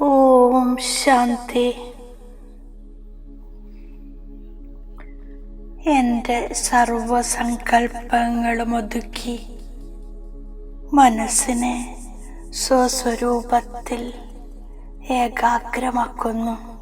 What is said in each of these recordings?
ഓം ശാന്തി. എന്റെ സർവസങ്കൽപ്പങ്ങളും ഒതുക്കി മനസ്സിനെ സ്വസ്വരൂപത്തിൽ ഏകാഗ്രമാക്കുന്നു.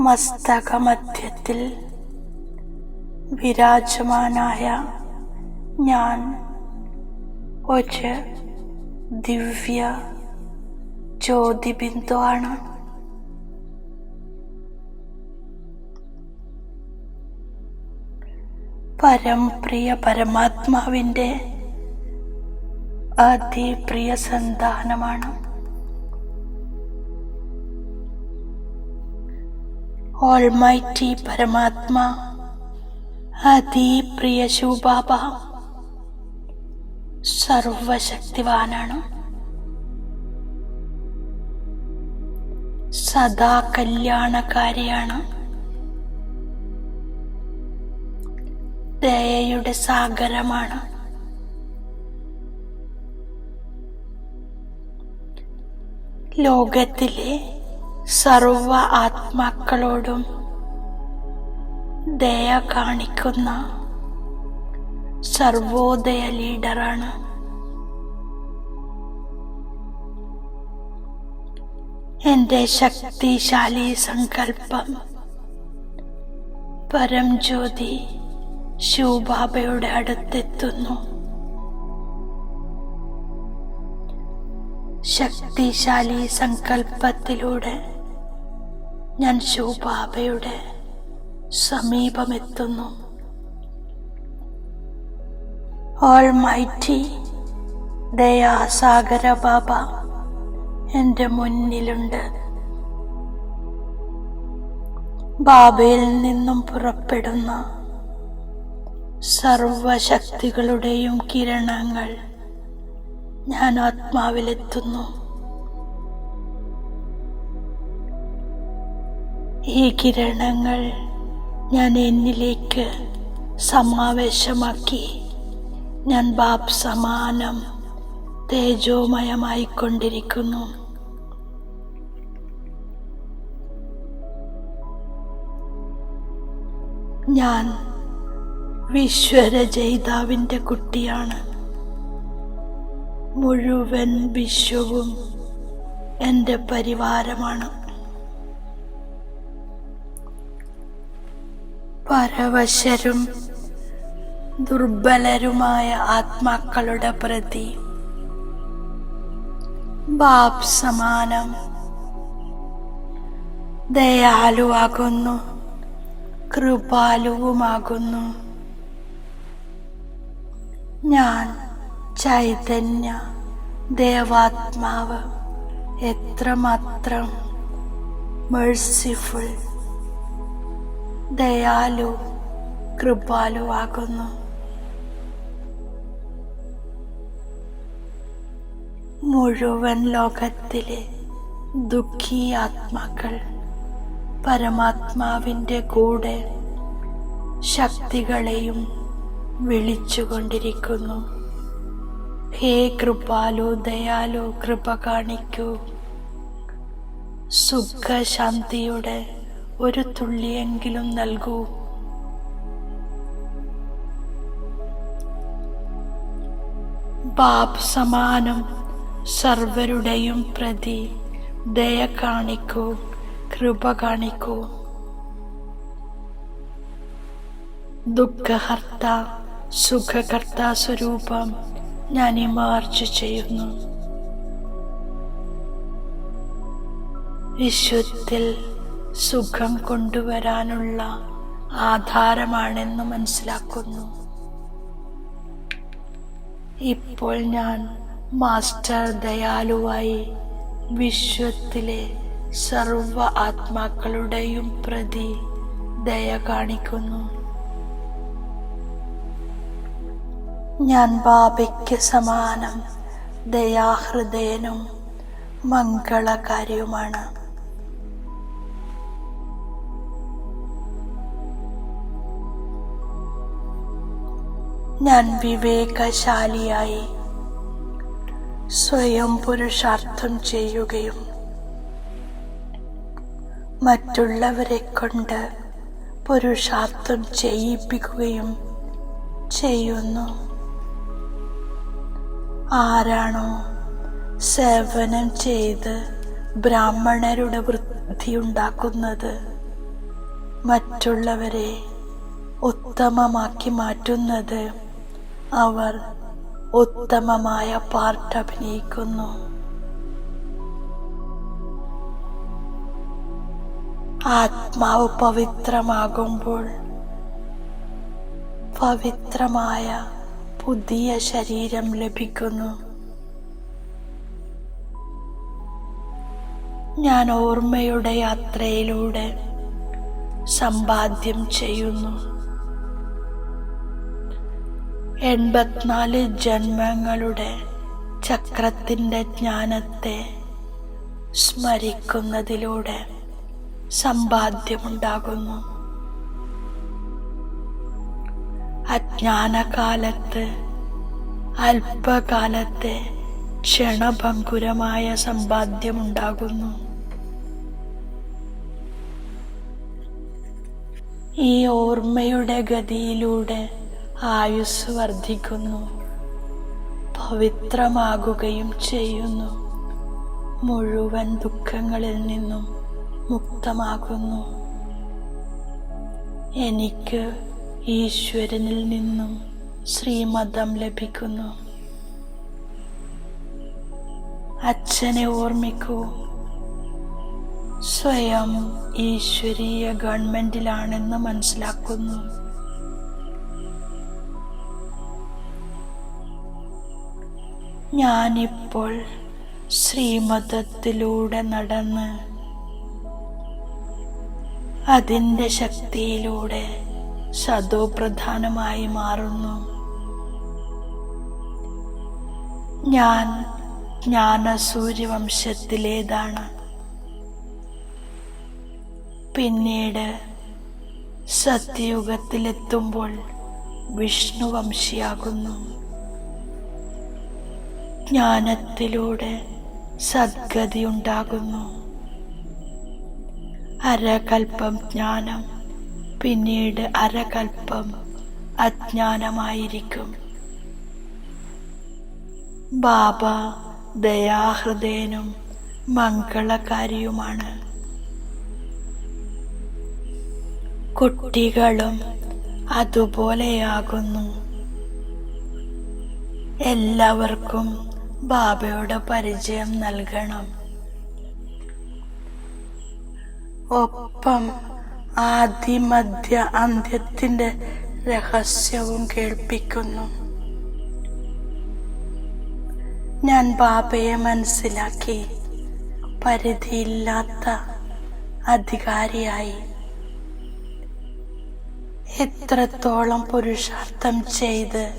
മസ്തകമധ്യത്തിൽ വിരാജമാനായ ഞാൻ ഒരു ദിവ്യ ജ്യോതിബിന്ദുവാണ് പരംപ്രിയ പരമാത്മാവിന്റെ അതിപ്രിയ സന്താനമാണ്. ഓൾമൈറ്റി പരമാത്മാ അതിപ്രിയ ശിവബാബ സർവശക്തിവാനാണ്. സദാ കല്യാണകാരിയാണ്. ദയയുടെ സാഗരമാണ്. ലോകത്തിലെ സർവ ആത്മാക്കളോടും ദയ കാണിക്കുന്ന സർവോദയ ലീഡറാണ് എന്റെ ശക്തിശാലി സങ്കല്പം. പരംജ്യോതി ശിവബാബയുടെ അടുത്തെത്തുന്നു. ശക്തിശാലി സങ്കല്പത്തിലൂടെ ഞാൻ ശിവബാബയുടെ സമീപമെത്തുന്നു. ഓൾ മൈറ്റി ദയാസാഗര ബാബ എന്റെ മുന്നിലുണ്ട്. ബാബയിൽ നിന്നും പുറപ്പെടുന്ന സർവശക്തികളുടെയും കിരണങ്ങൾ ഞാൻ ആത്മാവിലെത്തുന്നു. ഈ കിരണങ്ങൾ ഞാൻ എന്നിലേക്ക് സമാവേശമാക്കി. ഞാൻ ബാബ് സമാനം തേജോമയമായിക്കൊണ്ടിരിക്കുന്നു. ഞാൻ വിശ്വരചയിതാവിന്റെ കുട്ടിയാണ്. മുഴുവൻ വിശ്വവും എന്റെ പരിവാരമാണ്. പരവശരും ദുർബലരുമായ ആത്മാക്കളുടെ പ്രതി ബാബ് സമാനം. ദയാലുവാകുന്നു കൃപാലുവുമാകുന്നു. ഞാൻ ചൈതന്യ ദേവാത്മാവ് എത്രമാത്രം മേഴ്സിഫുൾ ദയാലു കൃപാലുവാകുന്നു. മുഴുവൻ ലോകത്തിലെ ദുഃഖി ആത്മാക്കൾ പരമാത്മാവിന്റെ കൂടെ ശക്തികളെയും വിളിച്ചുകൊണ്ടിരിക്കുന്നു. ഹേ കൃപാലോ ദയാലോ കൃപ കാണിക്കൂ. സുഖശാന്തിയുടെ ഒരു തുള്ളിയെങ്കിലും നൽകൂ. ബാബ് സമാനം സർവരുടെയും പ്രതി. ദയ കാണിക്കൂ കൃപ കാണിക്കൂ. ദുഃഖഹർത്ത സുഖകർത്ത സ്വരൂപം ഞാൻ ഇമാർച്ച് ചെയ്യുന്നു. വിശ്വത്തിൽ സുഖം കൊണ്ടുവരാനുള്ള ആധാരമാണെന്ന് മനസ്സിലാക്കുന്നു. ഇപ്പോൾ ഞാൻ മാസ്റ്റർ ദയാലുവായി വിശ്വത്തിലെ സർവ ആത്മാക്കളുടെയും പ്രതി ദയ കാണിക്കുന്നു. ഞാൻ ബാബയ്ക്ക് സമാനം ദയാഹൃദയനും മംഗളകാരിയുമാണ് ഞാൻ വിവേകശാലിയായി സ്വയം പുരുഷാർത്ഥം ചെയ്യുകയും മറ്റുള്ളവരെ കൊണ്ട് പുരുഷാർത്ഥം ചെയ്യിപ്പിക്കുകയും ചെയ്യുന്നു. ആരാണോ സേവനം ചെയ്ത് ബ്രാഹ്മണരുടെ വൃത്തിയുണ്ടാക്കുന്നത് മറ്റുള്ളവരെ ഉത്തമമാക്കി മാറ്റുന്നത് അവർ ഉത്തമമായ പാർട്ട് അഭിനയിക്കുന്നു. ആത്മാവ് പവിത്രമാകുമ്പോൾ പവിത്രമായ പുതിയ ശരീരം ലഭിക്കുന്നു. ഞാൻ ഓർമ്മയുടെ യാത്രയിലൂടെ സമ്പാദ്യം ചെയ്യുന്നു. എൺപത്തിനാല് ജന്മങ്ങളുടെ ചക്രത്തിന്റെ ജ്ഞാനത്തെ സ്മരിക്കുന്നതിലൂടെ സമ്പാദ്യമുണ്ടാകുന്നു. അജ്ഞാനകാലത്ത് അല്പകാലത്തെ ക്ഷണഭങ്കുരമായ സമ്പാദ്യമുണ്ടാകുന്നു. ഈ ഓർമ്മയുടെ ഗതിയിലൂടെ ആയുസ് വർദ്ധിക്കുന്നു. പവിത്രമാകുകയും ചെയ്യുന്നു. മുഴുവൻ ദുഃഖങ്ങളിൽ നിന്നും മുക്തമാകുന്നു. എനിക്ക് ഈശ്വരനിൽ നിന്നും ശ്രീമതം ലഭിക്കുന്നു. അച്ഛനെ ഓർമ്മിക്കൂ. സ്വയം ഈശ്വരീയ ഗവൺമെന്റിലാണെന്ന് മനസ്സിലാക്കുന്നു. ഞാനിപ്പോൾ ശ്രീമതത്തിലൂടെ നടന്ന് അതിന്റെ ശക്തിയിലൂടെ സതോപ്രധാനമായി മാറുന്നു. ഞാൻ ജ്ഞാനസൂര്യവംശത്തിലേതാണ്. പിന്നീട് സത്യയുഗത്തിലെത്തുമ്പോൾ വിഷ്ണുവംശിയാകുന്നു. ജ്ഞാനത്തിലൂടെ സദ്ഗതി ഉണ്ടാകുന്നു അരകൽപ്പം ജ്ഞാനം പിന്നീട് അരകൽപ്പം അജ്ഞാനമായിരിക്കും. ബാബ ദയാഹൃദയനും മംഗളകാരിയുമാണ്. കുട്ടികളും അതുപോലെയാകുന്നു. എല്ലാവർക്കും ബാബയുടെ പരിചയം നൽകണം. ഒപ്പം ആദിമധ്യ അന്ത്യത്തിന്റെ രഹസ്യവും കേൾപ്പിക്കുന്നു. ഞാൻ ബാബയെ മനസ്സിലാക്കി പരിധിയില്ലാത്ത അധികാരിയായി. എത്രത്തോളം പുരുഷാർത്ഥം ചെയ്ത്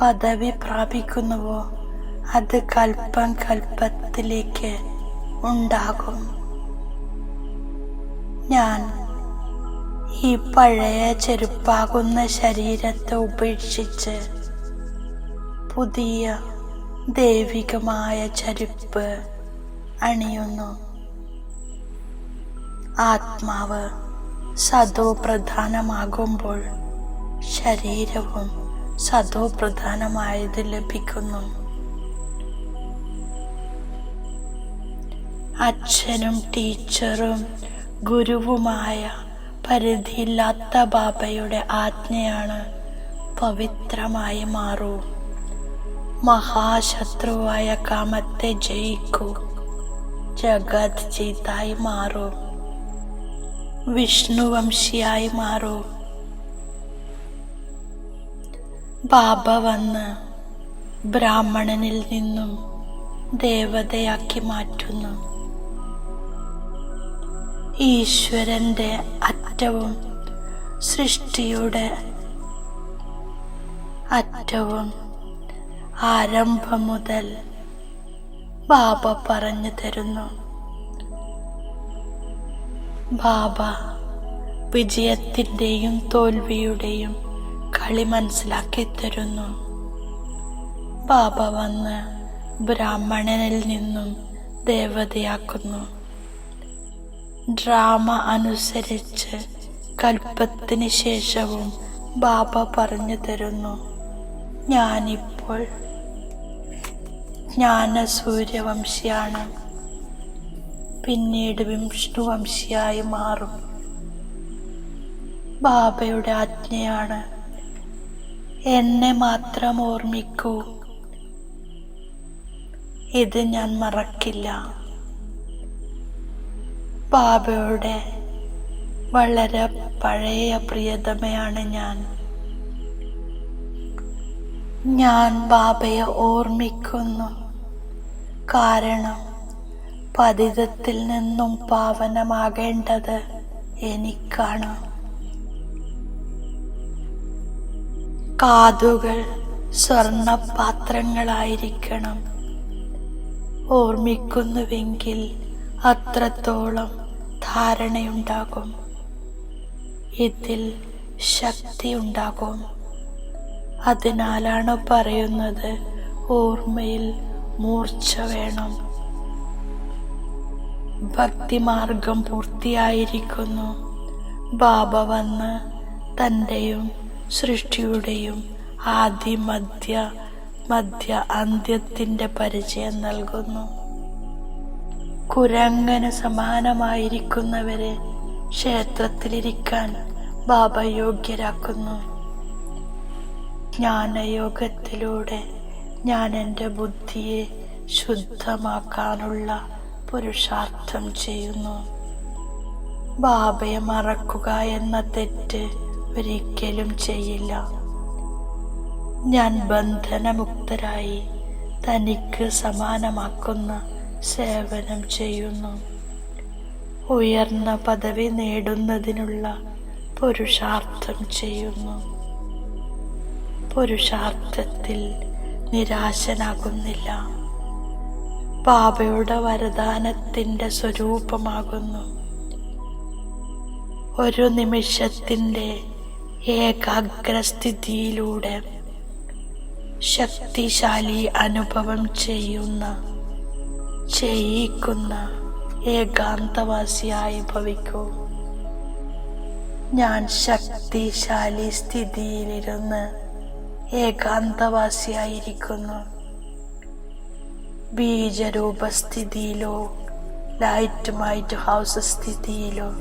പദവി പ്രാപിക്കുന്നുവോ അത് കൽപ്പം കൽപ്പത്തിലേക്ക് ഉണ്ടാകും. ഞാൻ ഈ പഴയ ചെരുപ്പാകുന്ന ശരീരത്തെ ഉപേക്ഷിച്ച് പുതിയ ദൈവികമായ ചെരുപ്പ് അണിയുന്നു. ആത്മാവ് സതോ പ്രധാനമാകുമ്പോൾ ശരീരവും സതോ പ്രധാനമായത് ലഭിക്കുന്നു. അച്ഛനും ടീച്ചറും ഗുരുവുമായ പരിധിയില്ലാത്ത ബാബയുടെ ആജ്ഞയാണ് പവിത്രമായി മാറൂ. മഹാശത്രുവായ കാമത്തെ ജയിക്കൂ. ജഗത് ജീതായി മാറൂ. വിഷ്ണുവംശിയായി മാറൂ. ബാബ വന്ന് ബ്രാഹ്മണനിൽ നിന്നും ദേവതയാക്കി മാറ്റുന്നു. ഈശ്വരന്റെ അറ്റവും സൃഷ്ടിയുടെ അറ്റവും ആരംഭം മുതൽ ബാബ പറഞ്ഞു തരുന്നു. ബാബ വിജയത്തിന്റെയും തോൽവിയുടെയും കളി മനസ്സിലാക്കി തരുന്നു. ബാബ വന്ന് ബ്രാഹ്മണനിൽ നിന്നും ദേവതയാക്കുന്നു. ഡ്രാമ അനുസരിച്ച് കൽപ്പത്തിന് ശേഷവും ബാബ പറഞ്ഞു തരുന്നു. ഞാനിപ്പോൾ ജ്ഞാന സൂര്യവംശിയാണ് പിന്നീട് വിഷ്ണുവംശിയായി മാറും. ബാബയുടെ ആജ്ഞയാണ്. എന്നെ മാത്രം ഓർമ്മിക്കൂ. ഇത് ഞാൻ മറക്കില്ല. ബാബയുടെ വളരെ പഴയ പ്രിയതമയാണ് ഞാൻ. ഞാൻ ബാബയെ ഓർമ്മിക്കുന്നു. കാരണം പതിതത്തിൽ നിന്നും പാവനമാകേണ്ടത് എനിക്കാണ്. കാതുകൾ സ്വർണപാത്രങ്ങളായിരിക്കണം. ഓർമ്മിക്കുന്നുവെങ്കിൽ അത്രത്തോളം ധാരണയുണ്ടാകും. ഇതിൽ ശക്തി ഉണ്ടാകും അതിനാലാണ് പറയുന്നത് ഓർമ്മയിൽ മൂർച്ച വേണം. ഭക്തിമാർഗം പൂർത്തിയായിരിക്കുന്നു. ബാബ വന്ന് തന്റെയും സൃഷ്ടിയുടെയും ആദ്യ മധ്യ മധ്യ അന്ത്യത്തിന്റെ പരിചയം നൽകുന്നു. കുരങ്ങന് സമാനമായിരിക്കുന്നവരെ ക്ഷേത്രത്തിലിരിക്കാൻ ബാബ യോഗ്യരാക്കുന്നു. ജ്ഞാനയോഗത്തിലൂടെ ഞാൻ എന്റെ ബുദ്ധിയെ ശുദ്ധമാക്കാനുള്ള പുരുഷാർത്ഥം ചെയ്യുന്നു. ബാബയെ മറക്കുക എന്ന തെറ്റ് ഒരിക്കലും ചെയ്യില്ല. ഞാൻ ബന്ധനമുക്തരായി തനിക്ക് സമാനമാക്കുന്ന സേവനം ചെയ്യുന്നു. ഉയർന്ന പദവി നേടുന്നതിനുള്ള പുരുഷാർത്ഥം ചെയ്യുന്നു. പുരുഷാർത്ഥത്തിൽ നിരാശനാകുന്നില്ല. പാപയുടെ വരദാനത്തിന്റെ സ്വരൂപമാകുന്നു. ഒരു നിമിഷത്തിന്റെ ഏകാഗ്രസ്ഥിതിയിലൂടെ ശക്തിശാലി അനുഭവം ചെയ്യുന്ന ചെയ്യിക്കുന്ന ഏകാന്തവാസിയായി ഭവിക്കൂ. ഞാൻ ശക്തിശാലി സ്ഥിതിയിലിരുന്ന് ഏകാന്തവാസിയായിരിക്കുന്നു. ബീജരൂപസ്ഥിതിയിലോ ലൈറ്റ് മൈറ്റ് ഹൗസ് സ്ഥിതിയിലോ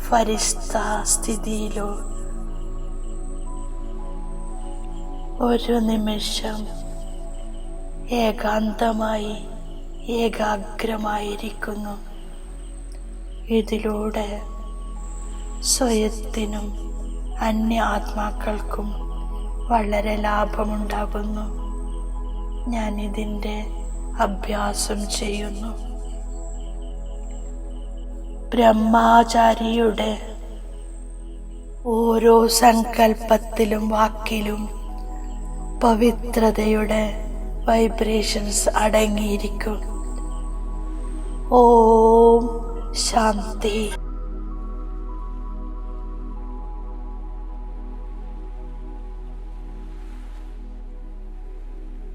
ഫരിസ്ത സ്ഥിതിയിലോ. ഒരു നിമിഷം ഏകാന്തമായി ഏകാഗ്രമായിരിക്കുന്നു. ഇതിലൂടെ സ്വയത്തിനും അന്യ ആത്മാക്കൾക്കും വളരെ ലാഭമുണ്ടാകുന്നു. ഞാൻ ഇതിന്റെ അഭ്യാസം ചെയ്യുന്നു. ബ്രഹ്മാചാരിയുടെ ഓരോ സങ്കല്പത്തിലും വാക്കിലും പവിത്രതയുടെ വൈബ്രേഷൻസ് അടങ്ങിയിരിക്കും. ഓം ശാന്തി.